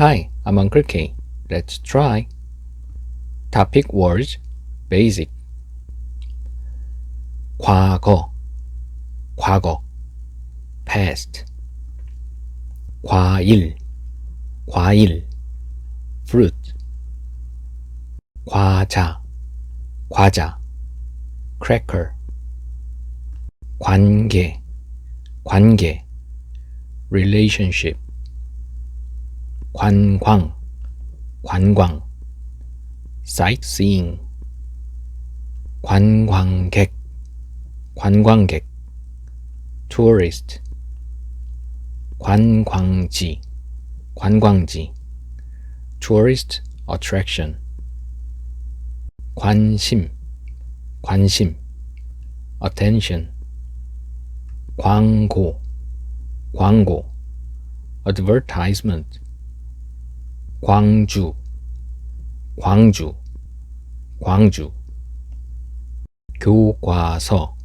Hi, I'm Uncle K. Let's try. Topic words basic. 과거, 과거, past. 과일, 과일, fruit. 과자, 과자, cracker. 관계, 관계, relationship. 관광, 관광, sightseeing. 관광객, 관광객, tourist. 관광지, 관광지, tourist attraction. 관심, 관심, attention. 광고, 광고, advertisement. 광주, 광주, 광주. 교과서,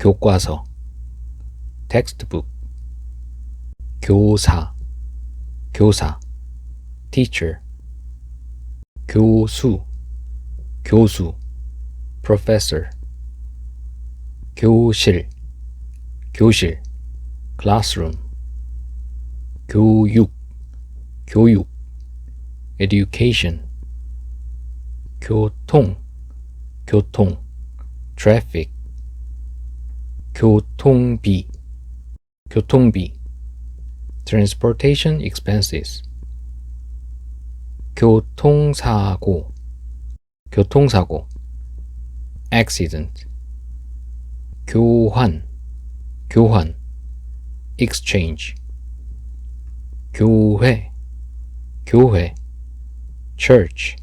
교과서. textbook. 교사, 교사. teacher. 교수, 교수. professor. 교실, 교실. classroom. 교육, 교육. Education. 교통, 교통. traffic. 교통비, 교통비. transportation expenses. 교통사고, 교통사고. accident. 교환, 교환. exchange. 교회, 교회. Church.